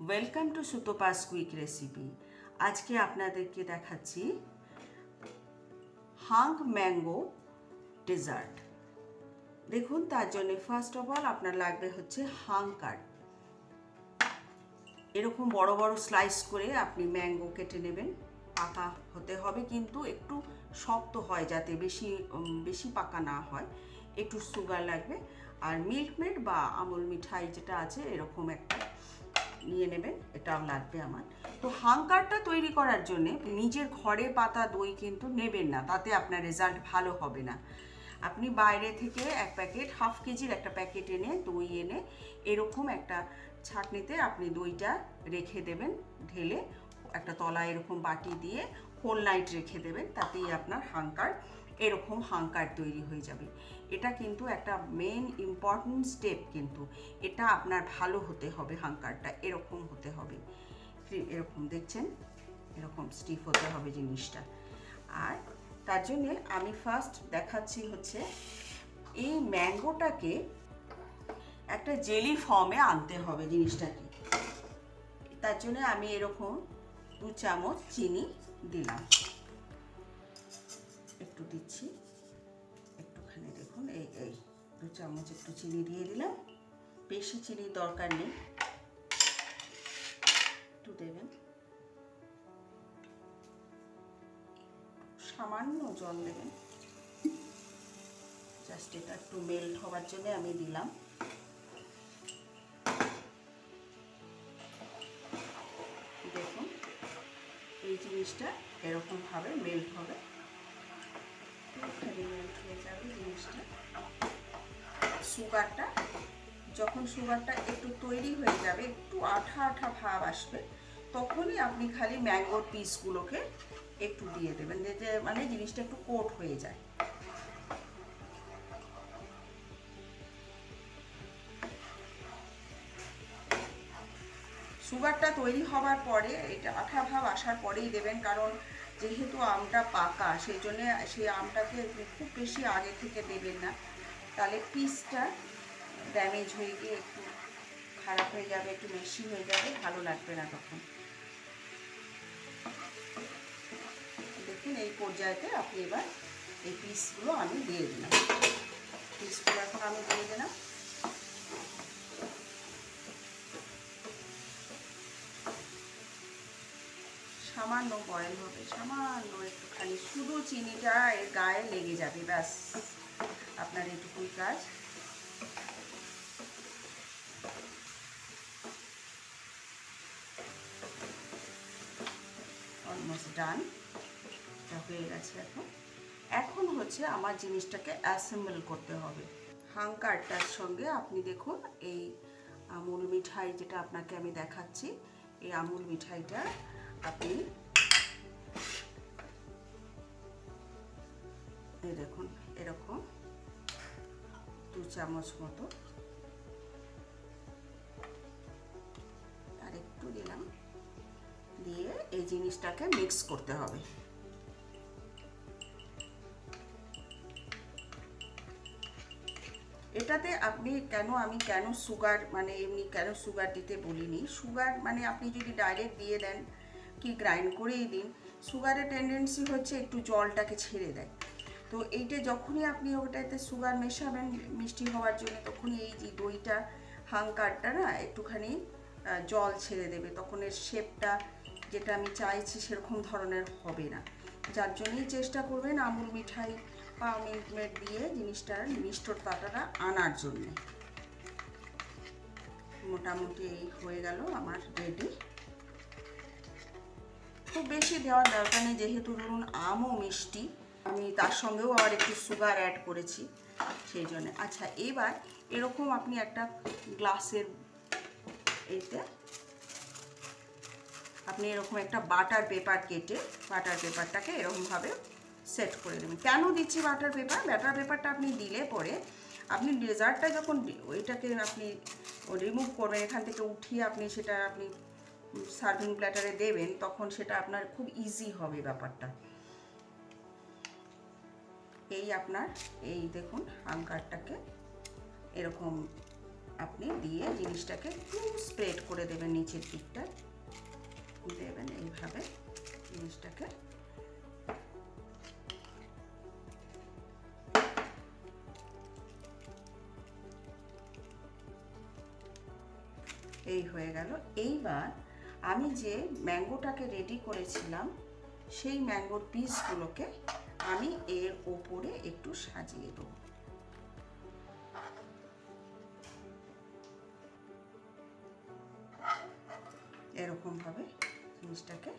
Welcome to সুতোপাস quick recipe আজকে আপনাদেরকে দেখাচ্ছি হাঙ্ক ম্যাঙ্গো ডেজার্ট। দেখুন, তার জন্য ফার্স্ট অফ অল আপনার লাগবে হচ্ছে হাঙ্কার এরকম বড় বড় স্লাইস করে আপনি ম্যাঙ্গো কেটে নেবেন। পাকা হতে হবে, কিন্তু একটু শক্ত হয় যাতে বেশি বেশি পাকা না হয়। একটু সুগার লাগবে। আর মিল্ক মেড বা আমুল মিঠাই যেটা আছে, এরকম একটা নিয়ে নেবেন এটাও লাগবে আমার। তো হাঙ্কারটা তৈরি করার জন্য নিজের ঘরে পাতা দই কিন্তু নেবেন না, তাতে আপনার রেজাল্ট ভালো হবে না। আপনি বাইরে থেকে এক প্যাকেট, হাফ কেজির একটা প্যাকেট এনে দই এনে এরকম একটা ছাঁকনিতে আপনি দইটা রেখে দেবেন, ঢেলে একটা তলা এরকম বাটি দিয়ে হোল নাইট রেখে দেবেন, তাতেই আপনার হাঙ্কার, এরকম হাঙ্কার তৈরি হয়ে যাবে। এটা কিন্তু একটা মেন ইম্পর্টেন্ট স্টেপ কিন্তু। এটা আপনার ভালো হতে হবে হাঙ্কারটা, এরকম হতে হবে। এরকম দেখছেন? এরকম স্টিফ হতে হবে জিনিসটা। আর তার জন্যে আমি ফার্স্ট দেখাচ্ছি হচ্ছে, এই ম্যাঙ্গোটাকে একটা জেলি ফর্মে আনতে হবে জিনিসটাকে। তার জন্য আমি এরকম দু চামচ চিনি দিলাম। একটু দিচ্ছি। একটুখানি দেখুন, এই এই, দু চামচ একটু চিনি দিয়ে দিলাম। বেশি চিনির দরকার নেই। একটু দেবেন। সামান্য জল দেবেন। জাস্ট এটা একটু মেল্ট হওয়ার জন্য আমি দিলাম। জিনিসটা এরকমভাবে মেল্ট হবে। হয়ে যাবে জিনিসটা। সুগারটা, যখন সুগারটা একটু তৈরি হয়ে যাবে, একটু আঠা আঠা ভাব আসবে, তখনই আপনি খালি ম্যাঙ্গোর পিসগুলোকে একটু দিয়ে দেবেন যাতে মানে জিনিসটা একটু কোট হয়ে যায়। সুগারটা তৈরি হওয়ার পরে এটা আঠা ভাব আসার পরেই দেবেন, কারণ যেহেতু আমটা পাকা, সেই জন্যে সেই আমটাকে খুব বেশি আগে থেকে দেবেন না। তাহলে পিসটা ড্যামেজ হয়ে গিয়ে একটু খারাপ হয়ে যাবে, একটু বেশি হয়ে যাবে, ভালো লাগবে না তখন। দেখুন, এই পর্যায়েতে আপনি এবার এই পিসগুলো আমি দিয়ে দিলাম। সামান্য বয়েল হবে, সামান্য একটুখানি। শুধু চিনিটা এর গায়ে লেগে যাবে, ব্যাস। আপনার এইটুকুই কাজ। অলমোস্ট ডান এটা হয়ে গেছে এখন। এখন হচ্ছে আমার জিনিসটাকে অ্যাসেম্বল করতে হবে। হাঙ্কারটার সঙ্গে আপনি দেখুন, এই আমুল মিঠাই যেটা আপনাকে আমি দেখাচ্ছি, এই আমুল মিঠাইটা আপনি দেখুন, এরকম দু চামচ মতো। আর একটু দিলাম, দিয়ে এই জিনিসটাকে মিক্স করতে হবে। এটাতে আপনি কেন, আমি কেন সুগার মানে এমনি কেন সুগার দিতে বলিনি? সুগার মানে আপনি যদি ডাইরেক্ট দিয়ে দেন, কি গ্রাইন্ড করেই দিন সুগারের টেন্ডেন্সি হচ্ছে একটু জলটাকে ছেড়ে দেয়। তো এইটা যখনই আপনি ওটাতে সুগার মেশাবেন, মিষ্টি হওয়ার জন্য তখনই এই যে দইটা, হাঙ্কারটা না একটুখানি জল ছেড়ে দেবে। তখন এর শেপটা যেটা আমি চাইছি সেরকম ধরনের হবে না। যার জন্যই চেষ্টা করবেন আমুল মিঠাই বা দিয়ে জিনিসটার মিষ্টতাটা আনার জন্য। মোটামুটি এই হয়ে গেল আমার রেডি খুব বেশি দেওয়ার দরকার নেই, যেহেতু ধরুন আমও মিষ্টি। আমি তার সঙ্গেও আবার একটু সুগার অ্যাড করেছি, সেই জন্য। আচ্ছা এবার এরকম আপনি একটা গ্লাসের এইতে আপনি এরকম একটা বাটার পেপার কেটে বাটার পেপারটাকে এরকমভাবে সেট করে দেবেন। কেন দিচ্ছি বাটার পেপার বাটার পেপারটা আপনি দিলে পরে আপনি ডেজার্টটা যখন ওইটাকে আপনি রিমুভ করবেন, এখান থেকে উঠিয়ে আপনি সেটা আপনি সার্ভিং প্ল্যাটারে দেবেন, তখন সেটা আপনার খুব ইজি হবে ব্যাপারটা। এই আপনার, এই দেখুন হাঙ্কারটাকে এরকম আপনি দিয়ে জিনিসটাকে একটু স্প্রেড করে দেবেন নিচের দিকটা। দেবেন এইভাবে জিনিসটাকে। এই হয়ে গেল। এইবার আমি যে ম্যাঙ্গোটাকে রেডি করেছিলাম, সেই ম্যাঙ্গোর পিসগুলোকে আমি এর ওপরে একটু সাজিয়ে দেবো। এরকমভাবে জিনিসটাকে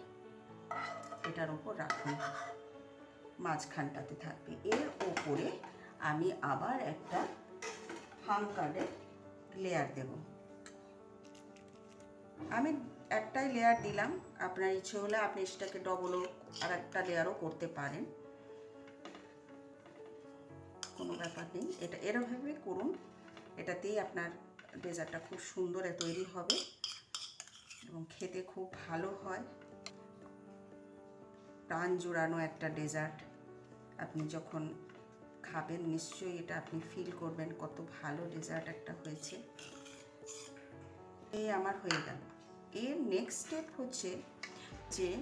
এটার ওপর রাখুন। মাঝখানটাতে থাকবে। এর ওপরে আমি আবার একটা হাঙ্কারের লেয়ার দেব। আমি একটাই লেয়ার দিলাম। আপনার ইচ্ছে হলে আপনি সেটাকে ডবলও আর একটা লেয়ারও করতে পারেন। কোনো ব্যাপার নেই। এটা এরভাবে করুন। এটাতেই আপনার ডেজার্টটা খুব সুন্দর তৈরি হবে এবং খেতে খুব ভালো হয়। প্রাণ জোড়ানো একটা ডেজার্ট। আপনি যখন খাবেন, নিশ্চয়ই এটা আপনি ফিল করবেন কত ভালো ডেজার্ট একটা হয়েছে। এই আমার হয়ে গেল। এর নেক্সট স্টেপ হচ্ছে যে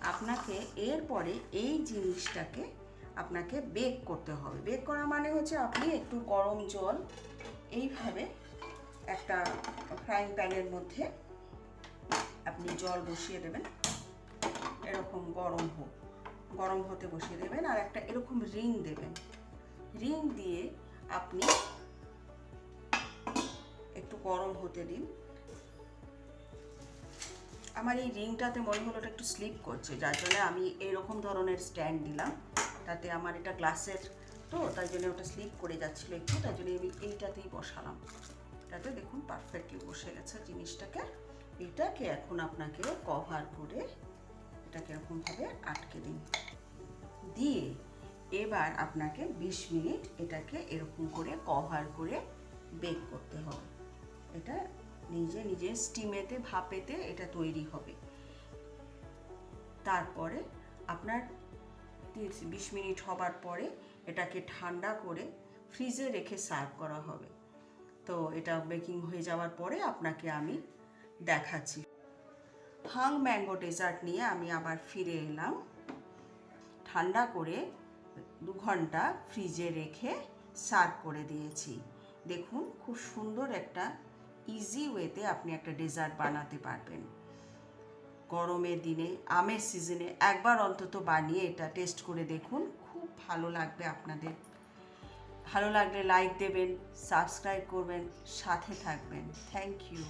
আপনাকে এরপরে এই জিনিসটাকে আপনাকে বেক করতে হবে। বেক করা মানে হচ্ছে আপনি একটু গরম জল এইভাবে একটা ফ্রাইং প্যানের মধ্যে আপনি জল বসিয়ে দেবেন। এরকম গরম হোক গরম হতে বসিয়ে দেবেন আর একটা এরকম রিং দেবেন। রিং দিয়ে আপনি একটু গরম হতে দিন। আমার এই রিংটাতে মনে হলো একটু স্লিপ করছে, যার জন্য আমি এরকম ধরনের স্ট্যান্ড দিলাম। তাতে আমার এটা গ্লাসের তো তাই জন্য ওটা স্লিপ করে যাচ্ছিল একটু তাই জন্য আমি এইটাতেই বসালাম। এটাতে দেখুন পারফেক্টলি বসে গেছে জিনিসটাকে। এটাকে এখন আপনাকে কভার করে এটাকে এরকমভাবে আটকে দিন। দিয়ে এবার আপনাকে বিশ মিনিট এটাকে এরকম করে কভার করে বেক করতে হবে। এটা নিজে নিজে স্টিমেতে ভাপেতে এটা তৈরি হবে। তারপরে আপনার বিশ মিনিট হবার পরে এটাকে ঠান্ডা করে ফ্রিজে রেখে সার্ভ করা হবে। তো এটা বেকিং হয়ে যাওয়ার পরে আপনাকে আমি দেখাচ্ছি। হাং ম্যাঙ্গো ডেজার্ট নিয়ে আমি আবার ফিরে এলাম। ঠান্ডা করে দু ঘণ্টা ফ্রিজে রেখে সার্ভ করে দিয়েছি। দেখুন, খুব সুন্দর একটা, ইজি ওয়েতে আপনি একটা ডেজার্ট বানাতে পারবেন। গরমের দিনে, আমের সিজনে একবার অন্তত বানিয়ে এটা টেস্ট করে দেখুন। খুব ভালো লাগবে আপনাদের। ভালো লাগলে লাইক দেবেন সাবস্ক্রাইব করবেন, সাথে থাকবেন। Thank you